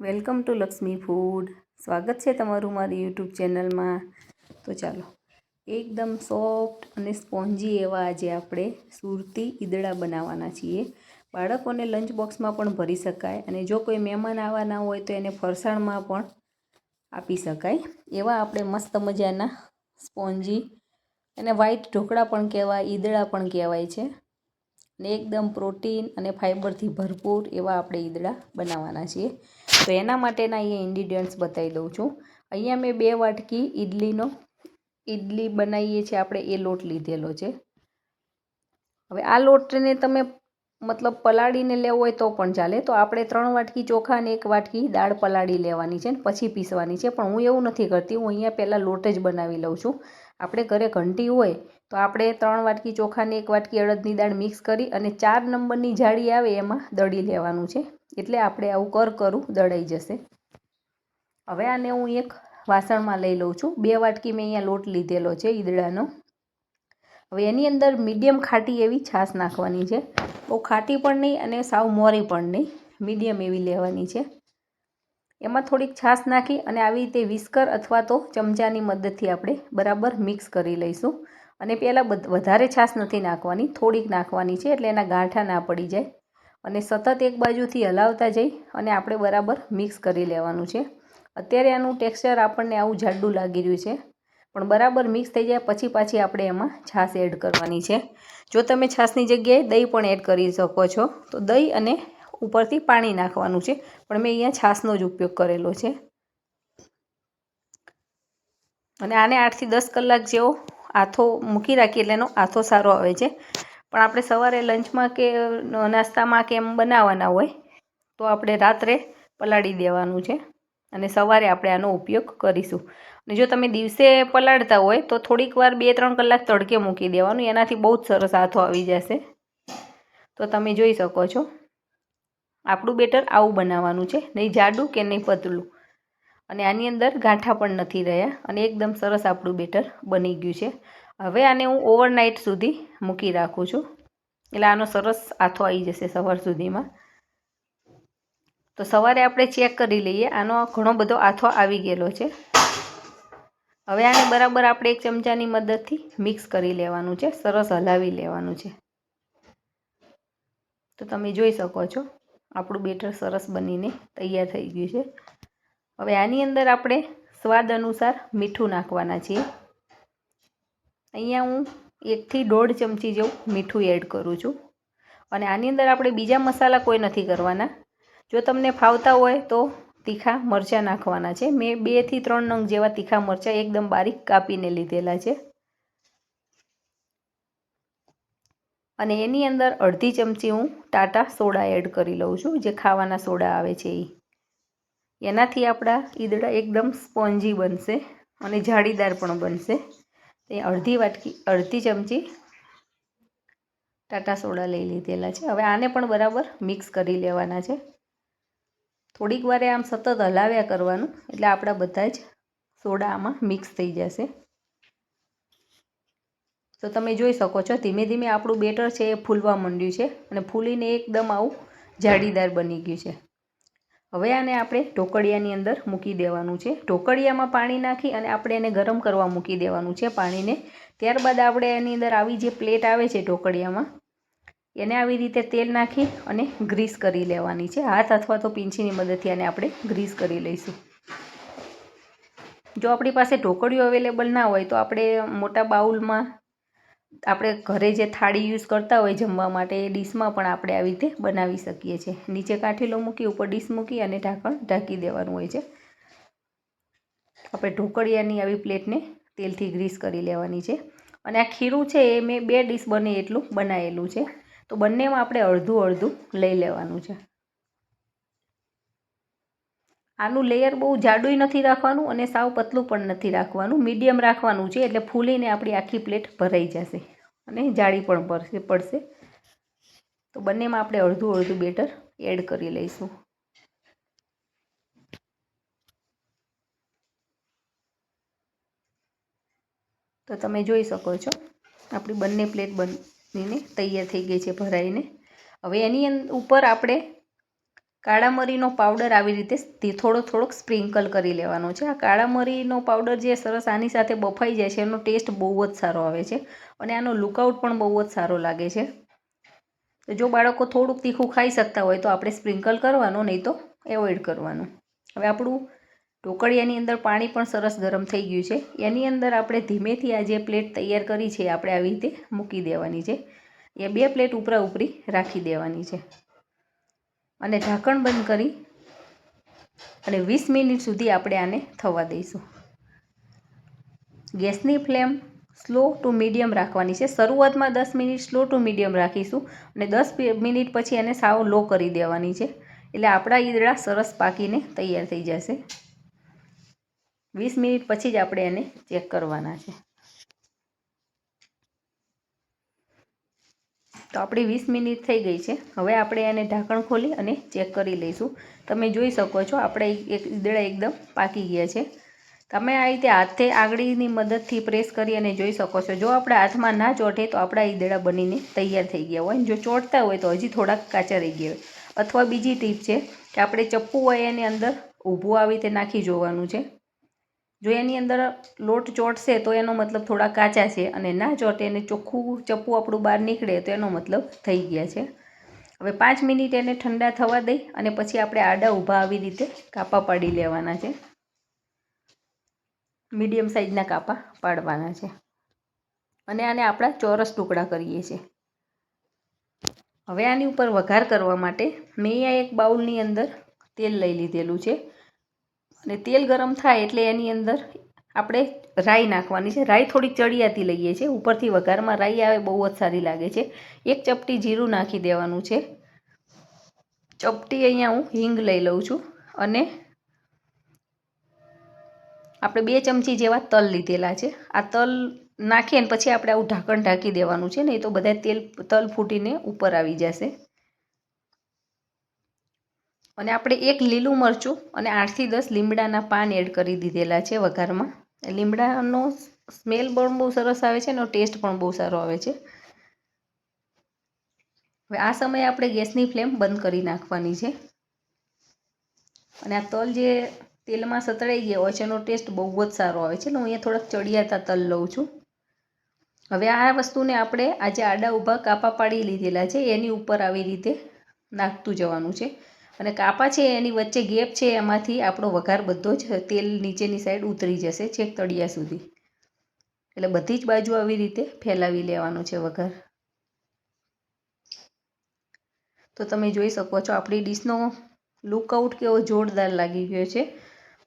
Welcome to Lakshmi food. સ્વાગત છે તમારું મારી યુટ્યુબ ચેનલમાં. તો ચાલો, એકદમ સોફ્ટ અને સ્પોન્જી એવા આજે આપણે સુરતી ઈદડા બનાવવાના છીએ. બાળકોને લંચ બોક્સમાં પણ ભરી શકાય અને જો કોઈ મહેમાન આવવાના હોય તો એને ફરસાણમાં પણ આપી શકાય. એવા આપણે મસ્ત મજાના સ્પોન્જી અને વ્હાઈટ ઢોકળા પણ કહેવાય, ઈદડા પણ કહેવાય છે. ને એકદમ પ્રોટીન અને ફાઇબરથી ભરપૂર એવા આપણે ઈદડા બનાવવાના છીએ. તો એના માટેના અહીંયા ઇન્ગ્રીડિયન્ટ્સ બતાવી દઉં છું. અહીંયા મેં બે વાટકી ઈડલીનો, ઈડલી બનાવીએ છીએ આપણે, એ લોટ લીધેલો છે. હવે આ લોટને તમે મતલબ પલાળીને લેવો હોય તો પણ ચાલે. તો આપણે ત્રણ વાટકી ચોખા અને એક વાટકી દાળ પલાળી લેવાની છે ને પછી પીસવાની છે. પણ હું એવું નથી કરતી, હું અહીંયા પહેલાં લોટ જ બનાવી લઉં છું. આપણે ઘરે ઘંટી હોય તો આપણે ત્રણ વાટકી ચોખાને એક વાટકી અડદની દાળ મિક્સ કરી અને ચાર નંબરની જાળી આવે એમાં દળી લેવાનું છે. એટલે આપણે આવું કર કરું દળાઈ જશે. હવે આને હું એક વાસણમાં લઈ લઉં છું. બે વાટકી મેં અહીંયા લોટ લીધેલો છે ઈદડાનો. હવે એની અંદર મીડિયમ ખાટી એવી છાશ નાખવાની છે. બહુ ખાટી પણ નહીં અને સાવ મોરી પણ નહીં. મીડિયમ એવી લેવાની છે. એમાં થોડીક છાશ નાખી અને આવી રીતે વિસ્કર અથવા તો ચમચાની મદદથી આપણે બરાબર મિક્સ કરી લઈશું. અને પહેલાં વધારે છાશ નથી નાખવાની, થોડીક નાખવાની છે એટલે એના ગાંઠા ના પડી જાય. અને સતત એક બાજુથી હલાવતા જઈ અને આપણે બરાબર મિક્સ કરી લેવાનું છે. અત્યારે આનું ટેક્સચર આપણને આવું જાડું લાગી રહ્યું છે. પણ બરાબર મિક્સ થઈ જાય પછી પાછી આપણે એમાં છાશ એડ કરવાની છે. જો તમે છાશની જગ્યાએ દહીં પણ એડ કરી શકો છો, તો દહીં અને ઉપરથી પાણી નાખવાનું છે. પણ મેં અહીંયા છાશનો જ ઉપયોગ કરેલો છે. અને આને આઠથી દસ કલાક જેવો આથો મૂકી રાખીએ એટલે એનો આથો સારો આવે છે. પણ આપણે સવારે લંચમાં કે નાસ્તામાં કે એમ બનાવવાના હોય, તો આપણે રાત્રે પલાળી દેવાનું છે. અને સવારે આપણે આનો ઉપયોગ કરીશું. અને જો તમે દિવસે પલાળતા હોય, તો થોડીક વાર બે ત્રણ કલાક તડકે મૂકી દેવાનું. એનાથી બહુ જ સરસ આથો આવી જશે. તો તમે જોઈ શકો છો. આપણું બેટર આવું બનાવવાનું છે. નહીં જાડું કે નહીં પતલું. અને આની અંદર ગાંઠા પણ નથી રહ્યા અને એકદમ સરસ આપણું બેટર બની ગયું છે. હવે આને હું ઓવરનાઇટ સુધી મૂકી રાખું છું. એટલે આનો સરસ આથો આવી જશે સવાર સુધીમાં. તો સવારે આપણે ચેક કરી લઈએ. આનો ઘણો બધો આથો આવી ગયેલો છે. હવે આને બરાબર આપણે એક ચમચાની મદદથી મિક્સ કરી લેવાનું છે. સરસ હલાવી લેવાનું છે. તો તમે જોઈ શકો છો. આપણું બેટર સરસ બનીને તૈયાર થઈ ગયું છે. હવે આની અંદર આપણે સ્વાદ અનુસાર મીઠું નાખવાના છીએ. અહીંયા હું એકથી દોઢ ચમચી જેવું મીઠું એડ કરું છું. અને આની અંદર આપણે બીજા મસાલા કોઈ નથી કરવાના. જો તમને ફાવતા હોય તો તીખા મરચાં નાખવાના છે. મેં બેથી ત્રણ નંગ જેવા તીખા મરચાં એકદમ બારીક કાપીને લીધેલા છે. અને એની અંદર અડધી ચમચી હું ટાટા સોડા એડ કરી લઉં છું. જે ખાવાના સોડા આવે છે એ એનાથી આપણા ઈદડા એકદમ સ્પોન્જી બનશે અને જાળીદાર પણ બનશે. તે અડધી વાટકી, અડધી ચમચી ટાટા સોડા લઈ લીધેલા છે. હવે આને પણ બરાબર મિક્સ કરી લેવાના છે. થોડીક વારે આમ સતત હલાવ્યા કરવાનું, એટલે આપણા બધા જ સોડા આમાં મિક્સ થઈ જશે. તો તમે જોઈ શકો છો, ધીમે ધીમે આપણું બેટર છે એ ફૂલવા માંડ્યું છે અને ફૂલીને એકદમ આવું જાળીદાર બની ગયું છે. હવે આને આપણે ઢોકળિયાની અંદર મૂકી દેવાનું છે. ઢોકળિયામાં પાણી નાખી અને આપણે એને ગરમ કરવા મૂકી દેવાનું છે પાણીને. ત્યારબાદ આપણે એની અંદર આવી જે પ્લેટ આવે છે ઢોકળિયામાં, એને આવી રીતે તેલ નાખી અને ગ્રીસ કરી લેવાની છે. હાથ અથવા તો પીંછીની મદદથી આને આપણે ગ્રીસ કરી લઈશું. જો આપણી પાસે ઢોકળિયું અવેલેબલ ના હોય તો આપણે મોટા બાઉલમાં આપણે ઘરે જે થાળી યુઝ કરતા હોય જમવા માટે, એ ડીશમાં પણ આપણે આવી રીતે બનાવી શકીએ છીએ. નીચે કાઠીલો મૂકી, ઉપર ડીશ મૂકી અને ઢાંકણ ઢાંકી દેવાનું હોય છે. આપણે ઢોકળિયાની આવી પ્લેટને તેલથી ગ્રીસ કરી લેવાની છે. અને આ ખીરું છે એ મેં બે ડીશ બને એટલું બનાવેલું છે. તો બંનેમાં આપણે અડધું અડધું લઈ લેવાનું છે. આનું લેયર બહુ જાડું નથી રાખવાનું અને સાવ પતલું પણ નથી રાખવાનું. મીડિયમ રાખવાનું છે એટલે ફૂલીને આપણી આખી પ્લેટ ભરાઈ જશે અને જાળી પણ પડશે પડશે. તો બંનેમાં આપણે અડધું અડધું બેટર એડ કરી લઈશું. તો તમે જોઈ શકો છો, આપણી બંને પ્લેટ બનીને તૈયાર થઈ ગઈ છે ભરાઈને. હવે એની ઉપર આપણે કાળા મરીનો પાવડર આવી રીતે થોડો થોડોક સ્પ્રિંકલ કરી લેવાનો છે. આ કાળા મરીનો પાવડર જે સરસ આની સાથે બફાઈ જાય છે, એનો ટેસ્ટ બહુ જ સારો આવે છે અને આનો લુકઆઉટ પણ બહુ જ સારો લાગે છે. તો જો બાળકો થોડુંક તીખું ખાઈ શકતા હોય તો આપણે સ્પ્રિંકલ કરવાનું, નહીં તો એવોઇડ કરવાનું. હવે આપણું ઢોકળિયાની અંદર પાણી પણ સરસ ગરમ થઈ ગયું છે. એની અંદર આપણે ધીમેથી આ જે પ્લેટ તૈયાર કરી છે આપણે આવી રીતે મૂકી દેવાની છે. એ બે પ્લેટ ઉપરા ઉપરી રાખી દેવાની છે. અને ઢાંકણ બંધ કરી અને વીસ મિનિટ સુધી આપણે આને થવા દઈશું. ગેસની ફ્લેમ સ્લો ટુ મીડિયમ રાખવાની છે. શરૂઆતમાં દસ મિનિટ સ્લો ટુ મીડિયમ રાખીશું અને દસ મિનિટ પછી એને સાવ લો કરી દેવાની છે. એટલે આપણા ઈદડા સરસ પાકીને તૈયાર થઈ જશે. વીસ મિનિટ પછી જ આપણે એને ચેક કરવાના છે. તો આપણી વીસ મિનિટ થઈ ગઈ છે. હવે આપણે એને ઢાંકણ ખોલી અને ચેક કરી લઈશું. તમે જોઈ શકો છો, આપણે એક ઈદડા એકદમ પાકી ગયા છે. તમે આ રીતે હાથે આંગળીની મદદથી પ્રેસ કરી અને જોઈ શકો છો. જો આપણે હાથમાં ના ચોટે તો આપણા ઈદળા બનીને તૈયાર થઈ ગયા હોય. જો ચોટતા હોય તો હજી થોડાક કાચા રહી ગયા હોય. અથવા બીજી ટીપ છે કે આપણે ચપ્પુ હોય એની અંદર ઊભું આવી રીતે નાખી જોવાનું છે. જો એની અંદર લોટ ચોટશે તો એનો મતલબ થોડા કાચા છે અને ના ચોટે એને ચોખ્ખું ચપ્પું આપણું બહાર નીકળે તો એનો મતલબ થઈ ગયા છે. હવે પાંચ મિનિટ એને ઠંડા થવા દઈ અને પછી આપણે આડા ઊભા આવી રીતે કાપા પાડી લેવાના છે. મીડિયમ સાઇઝના કાપા પાડવાના છે. અને આને આપણા ચોરસ ટુકડા કરીએ છીએ. હવે આની ઉપર વઘાર કરવા માટે મેં આ એક બાઉલની અંદર તેલ લઈ લીધેલું છે. અને તેલ ગરમ થાય એટલે એની અંદર આપણે રાઈ નાખવાની છે. રાઈ થોડી ચડિયાતી લઈએ છીએ. ઉપરથી વઘારમાં રાઈ આવે બહુ જ સારી લાગે છે. એક ચપટી જીરું નાખી દેવાનું છે. ચપટી અહીંયા હું હિંગ લઈ લઉં છું અને આપણે બે ચમચી જેવા તલ લીધેલા છે. આ તલ નાખીએ ને પછી આપણે આવું ઢાંકણ ઢાંકી દેવાનું છે નહીં તો બધા તેલ, તલ ફૂટીને ઉપર આવી જશે. અને આપણે એક લીલું મરચું અને આઠથી દસ લીમડાના પાન એડ કરી દીધેલા છે વઘારમાં. લીમડાનો સ્મેલ પણ બહુ સરસ આવે છે અને ટેસ્ટ પણ બહુ સારો આવે છે. હવે આ સમયે આપણે ગેસની ફ્લેમ બંધ કરી નાખવાની છે. અને આ તલ જે તેલમાં સતળાઈ ગયા હોય છે એનો ટેસ્ટ બહુ જ સારો આવે છે. હું અહીંયા થોડાક ચડિયાતા તલ લઉં છું. હવે આ વસ્તુને આપણે આજે આડા ઊભા કાપા પાડી લીધેલા છે. એની ઉપર આવી રીતે નાખતું જવાનું છે. અને કાપા છે, એની વચ્ચે ગેપ છે, એમાંથી આપણો વઘાર બધો જ તેલ નીચેની સાઈડ ઉતરી જશે છેક તળિયા સુધી. એટલે બધી જ બાજુ આવી રીતે ફેલાવી લેવાનો છે વઘાર. તો તમે જોઈ શકો છો, આપણી ડીશનો લુકઆઉટ કેવો જોરદાર લાગી ગયો છે.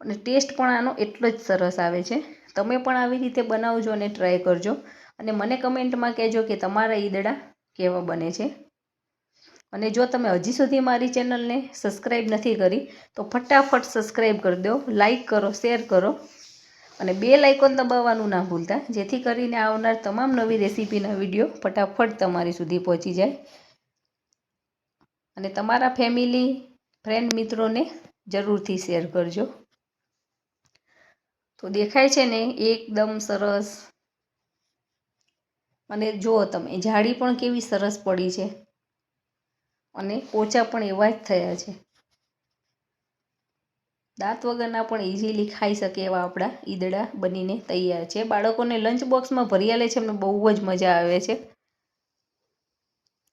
અને ટેસ્ટ પણ આનો એટલો જ સરસ આવે છે. તમે પણ આવી રીતે બનાવજો અને ટ્રાય કરજો. અને મને કમેન્ટમાં કહેજો કે તમારા ઈદડા કેવા બને છે. અને જો તમે હજી સુધી મારી ચેનલને સબસ્ક્રાઈબ નથી કરી, તો ફટાફટ સબસ્ક્રાઈબ કરી દો, લાઇક કરો, શેર કરો અને બે લાઇકોન દબાવવાનું ના ભૂલતા, જેથી કરીને આવનાર તમામ નવી રેસીપીના વીડિયો ફટાફટ તમારી સુધી પહોંચી જાય. અને તમારા ફેમિલી, ફ્રેન્ડ, મિત્રોને જરૂરથી શેર કરજો. તો દેખાય છે ને, એકદમ સરસ. અને જુઓ તમે જાળી પણ કેવી સરસ પડી છે. અને પોચા પણ એવા જ થયા છે. દાંત વગરના પણ ઇઝીલી ખાઈ શકે એવા આપણા ઈદડા બનીને તૈયાર છે. બાળકોને લંચ બોક્સમાં ભરી છે એમને બહુ જ મજા આવે છે.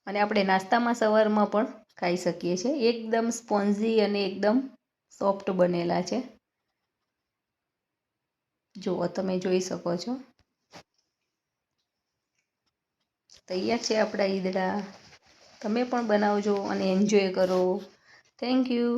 અને આપણે નાસ્તામાં સવારમાં પણ ખાઈ શકીએ છીએ. એકદમ સ્પોન્ઝી અને એકદમ સોફ્ટ બનેલા છે. જુઓ તમે જોઈ શકો છો. તૈયાર છે આપણા ઈદડા. તમે પણ બનાવજો અને એન્જોય કરો. Thank you